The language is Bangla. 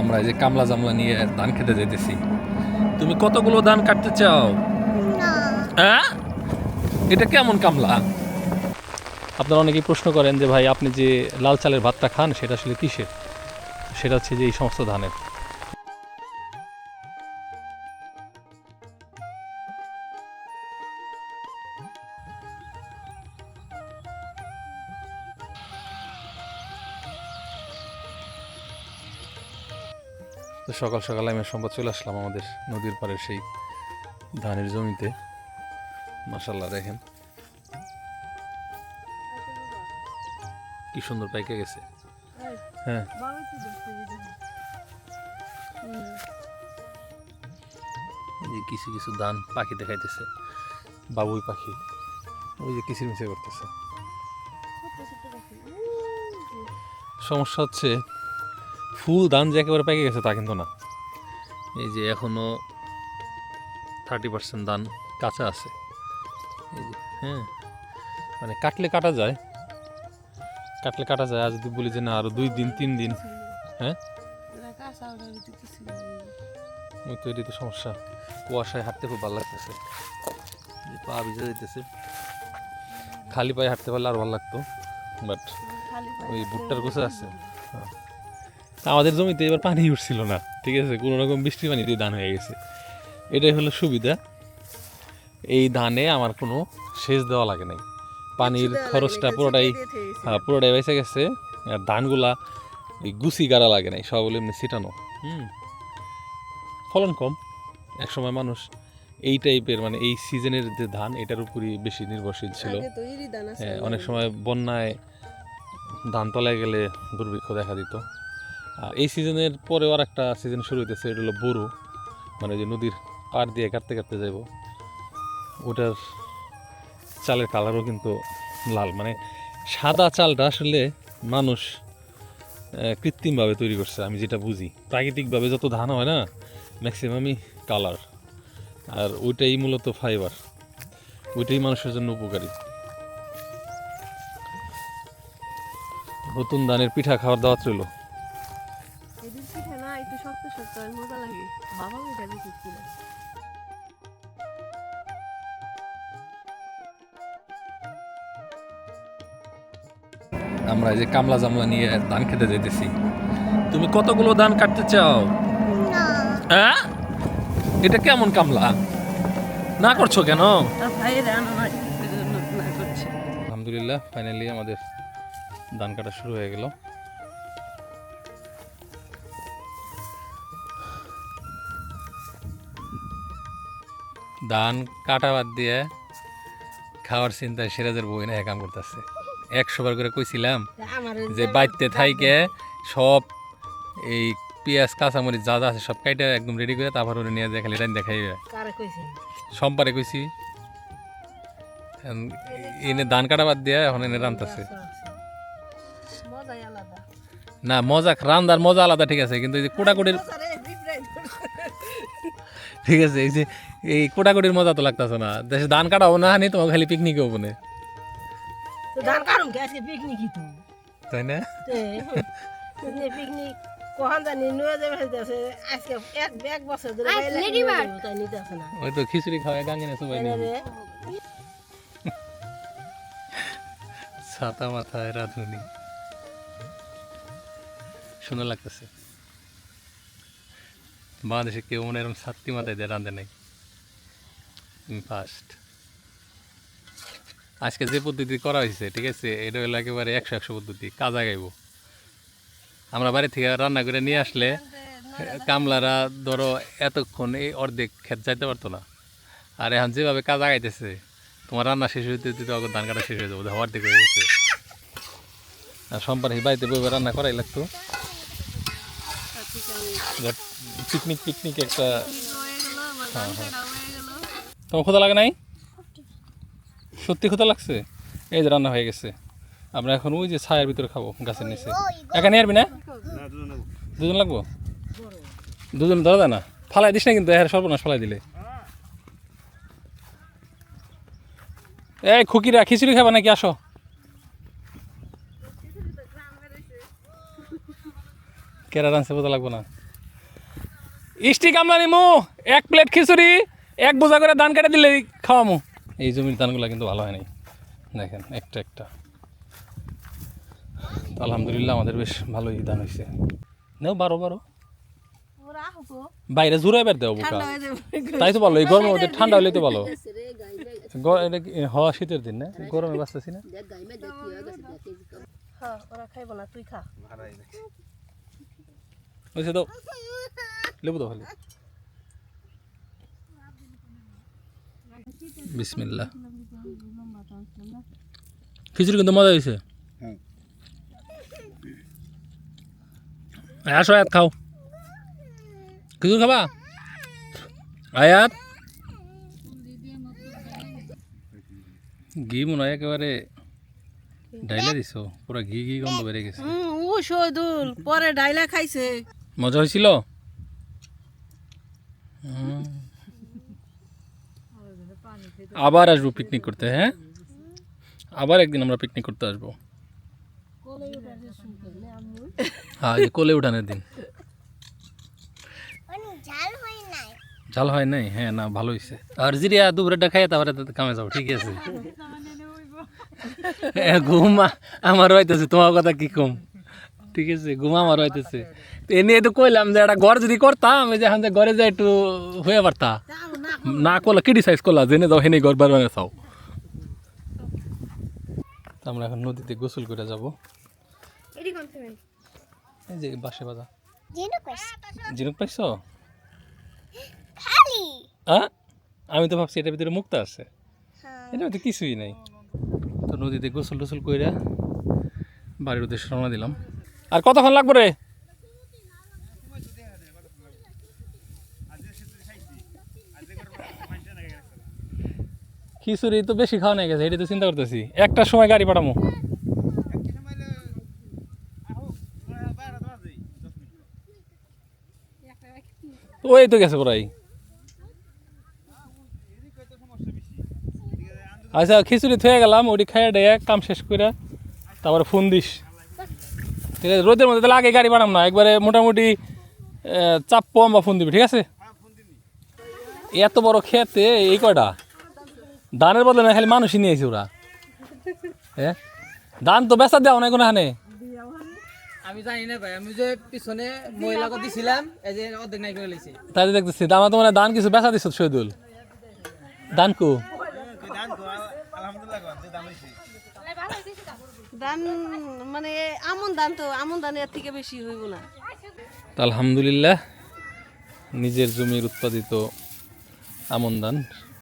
আমরা এই যে কামলা জামলা নিয়ে ধান খেতে যেতেছি তুমি কতগুলো ধান কাটতে চাও? না। হ্যাঁ? এটা কেমন কামলা? আপনারা অনেকেই প্রশ্ন করেন যে ভাই আপনি যে লাল চালের ভাতটা খান সেটা আসলে কিসের? সেটা হচ্ছে যে এই সমস্ত ধানের। তো সকাল সকাল আমি সম্পদ চলে আসলাম আমাদের নদীর পাড়ের সেই ধানের জমিতে। মাসাল্লাহ দেখেন। কি সুন্দর পাইকে গেছে। হ্যাঁ। কিছু কিছু ধান পাখি দেখাইতেছে। বাবুই পাখি। ওই যে কিচির মিচির করতেছে সমস্যা হচ্ছে ফুল ধান যে একেবারে পেকে গেছে তা কিন্তু না। এই যে এখনও থার্টি পার্সেন্ট ধান কাঁচা আছে। এই যে হ্যাঁ মানে কাটলে কাটা যায়। কাটলে কাটা যায়, আর যদি বলি যে না, আরও দুই দিন, তিন দিন হ্যাঁ? ওই তো তো সমস্যা। কুয়াশায় হাঁটতে খুব ভালো লাগতেছে। পা ভিজে যাইতেছে। খালি পায়ে হাঁটতে পারলে আর ভালো লাগতো বাট ওই ভুট্টার গোছা আছে। হ্যাঁ। আমাদের জমিতে এবার পানি উঠছিল না। ঠিক আছে কোনো রকম বৃষ্টি পানি দিয়ে ধান হয়ে গেছে। এটাই হলো সুবিধা। এই ধানে আমার কোনো সেচ দেওয়া লাগে নাই। পানির খরচটা পুরোটাই হ্যাঁ পুরোটাই বেঁচে গেছে। আর ধানগুলা এই গুছি গাড়া লাগে নাই সব এমনি ছিটানো। হুম। ফলন কম। একসময় মানুষ এই টাইপের মানে এই সিজনের যে ধান এটার উপরই বেশি নির্ভরশীল ছিল। হ্যাঁ অনেক সময় বন্যায় ধান তলায় গেলে দুর্ভিক্ষ দেখা দিত। এই সিজনের পরে আর একটা সিজন শুরু হইতেছে, এটা হলো বড়ো মানে যে নদীর পাড় দিয়ে কাটতে কাটতে যাব ওটার চালের কালারও কিন্তু লাল। মানে সাদা চালটা আসলে মানুষ কৃত্রিমভাবে তৈরি করছে, আমি যেটা বুঝি। প্রাকৃতিকভাবে যত ধান হয় না ম্যাক্সিমামই কালার। আর ওইটাই মূলত ফাইবার ওইটাই মানুষের জন্য উপকারী। নতুন ধানের পিঠা খাওয়ার দাওয়াত রইল। লাগে বাবা ওইটা দেখেছি না। আমরা এই যে কামলা জামলা নিয়ে ধান খেতে যেতেছি তুমি কতগুলো ধান কাটতে চাও? না। হ্যাঁ? এটা কেমন কামলা? না করছ কেন? আলহামদুলিল্লাহ ফাইনালি আমাদের ধান কাটা শুরু হয়ে গেল। ধান কাটা বাদ দিয়ে খাওয়ার চিন্তায় সিরাজের বই না কাম করতেছে। একশো বার করে কইছিলাম যে বাইতে থাইকে সব এই পেঁয়াজ কাঁচামরিচ যা যা আছে সব কাইটা একদম রেডি করে তারপর ওরে নিয়ে যায় খালি রান কইছে? সোমবারে কইছি এনে ধান কাটা বাদ দিয়ে এখন এনে রান্তাছে। না মজা রান্দার মজা আলাদা ঠিক আছে কিন্তু এই যে কোটাকুটির ঠিক আছে এই যে এই কোটাকুটির মজা তো লাগতেছে না। দেশে ধান কাটাবো না হানি তোমার খালি পিকনিক হব না তো ধান কারুম কে আজকে পিকনিকই তো। তাই না? পিকনিক কখন জানি নিয়ে যাবে আছে আজকে এক এক বছর ধরে তাই না। ওই তো খিচুড়ি খাওয়ায় গাঙ্গে না সবাই ছাতা মাথায় রাঁধুনি। সুন্দর লাগতেছে। বাংলাদেশে কেউ মনে এরকম ছাত্রী মাথায় দিয়ে রাঁধে নাই। ফার্স্ট আজকে যে পদ্ধতি করা হয়েছে, ঠিক আছে, এটা হলো একেবারে একশো একশো পদ্ধতি, কাজা গাইব। আমরা বাড়ি থেকে রান্না করে নিয়ে আসলে কামলারা ধরো এতক্ষণ এই অর্ধেক খেত যাইতে পারতো না। আর এখন যেভাবে কাজ আগাইতেছে তোমার রান্না শেষ হইতে দিতে ধান কাটা শেষ হয়ে যাব দিকে হয়ে গেছে। আর সোমবার বাড়িতে বইবে রান্না করাই লাগতো। পিকনিক পিকনিক একটা হ্যাঁ হ্যাঁ তোমার ক্ষুদা লাগে নাই? সত্যি ক্ষুদা লাগছে? এই যে রান্না হয়ে গেছে। আমরা এখন ওই যে ছায়ের ভিতরে খাব গাছের নিচে। এখানে আসবি না? দুজন লাগবো? দুজন ধরা যায় না। ফালাই দিস না কিন্তু হ্যাঁ সর্বনাশ ফালাই দিলে। এই খুকিরা খিচুড়ি খাবা নাকি? আসো। কেরা রানছে বোঝা লাগবো না। স্টিক আমলা নিমু এক প্লেট খিচুড়ি এক বোঝা করে ধান কেটে দিলে খাওয়ামু এই জমির ধানগুলো কিন্তু ভালো হয় নাই দেখেন একটা একটা তো আলহামদুলিল্লাহ আমাদের বেশ ভালোই ধান হয়েছে নেও বারো বারো বাইরে জুড়ে বের বোকা হয়ে যাবে তাই তো ভালো এই গরমের মধ্যে ঠান্ডা হলে তো ভালো গ- এটা কি- হওয়া শীতের দিন না গরমে বাঁচতেছি না হ্যাঁ ওরা খাইব না তুই খা ওইসে তো লেবু তো খালি। বিসমিল্লাহ। খিচুড়ি কিন্তু মজা হয়েছে। হ্যাঁ। আসো আয়াত খাও। খিচুড়ি খাবা? আয়াত? ঘি মনে হয় একেবারে ডাইলে দিছো। পুরো ঘি ঘি গন্ধ বেড়ে গেছে। ও শহীদুল পরে ডাইলা খাইছে। মজা হয়েছিল? আবার আসব পিকনিক করতে হ্যাঁ? আবার একদিন আমরা পিকনিক করতে আসব। হ্যাঁ কোলে উঠানের দিন। ঝাল হয় নাই। হ্যাঁ না ভালো হয়েছে। আর জিরিয়া দুপুরেটা খাই তারপরে তো কামে যাব ঠিক আছে। এ, ঘুম আ- আমারও হইতেছে তোমার কথা কি কম ঠিক আছে ঘুম আমারও হইতেছে। তো এ নিয়ে তো কইলাম যে একটা ঘর যদি করতাম এই যে এখন যে ঘরে যাই একটু হয়ে পারতা না করলে ক্রিটিসাইজ করলা জেনে দাও হেনে ঘর বার বানিয়ে চাও। তো আমরা এখন নদীতে গোসল করে যাব। এই যে বাসে বাজা জিনুক পাইছো? হ্যাঁ আমি তো ভাবছি এটার ভিতরে মুক্তা আছে। এটার ভিতরে কিছুই নাই। তো নদীতে গোসল টোসল করে বাড়ির উদ্দেশ্যে রওনা দিলাম। আর কতক্ষণ লাগবে রে? খিচুড়ি তো বেশি খাওয়া নাই গেছে এটা তো চিন্তা করতেছি। একটা সময় গাড়ি পাঠামো। ওই তো গেছে প্রায়। আচ্ছা খিচুড়ি থয়ে গেলাম, ওটি খাইয়ে দেয় কাম শেষ করে তারপরে ফোন দিস। ঠিক আছে রোদের মধ্যে তাহলে আগে গাড়ি বানাম না একবারে মোটামুটি চাপ কম বা ফোন দিবি ঠিক আছে? এত বড় খেতে এই কয়টা? ধানের বদলে না খালি মানুষই নিয়েছে ওরা। হ্যাঁ ধান তো বেচা দেওয়া নাই কোনো হানে আমি জানি না ভাই আমি যে পিছনে মহিলাকে দিছিলাম এই যে অর্ধেক নাই করে লেছি তাই দেখতেছি দামা তো মানে ধান কিছু বেচা দিছ শহীদুল। ধান কু? দান মানে আমন দান তো, আমন দান এর থেকে বেশি হইব না। আলহামদুলিল্লাহ, নিজের জমির উৎপাদিত আমন ধান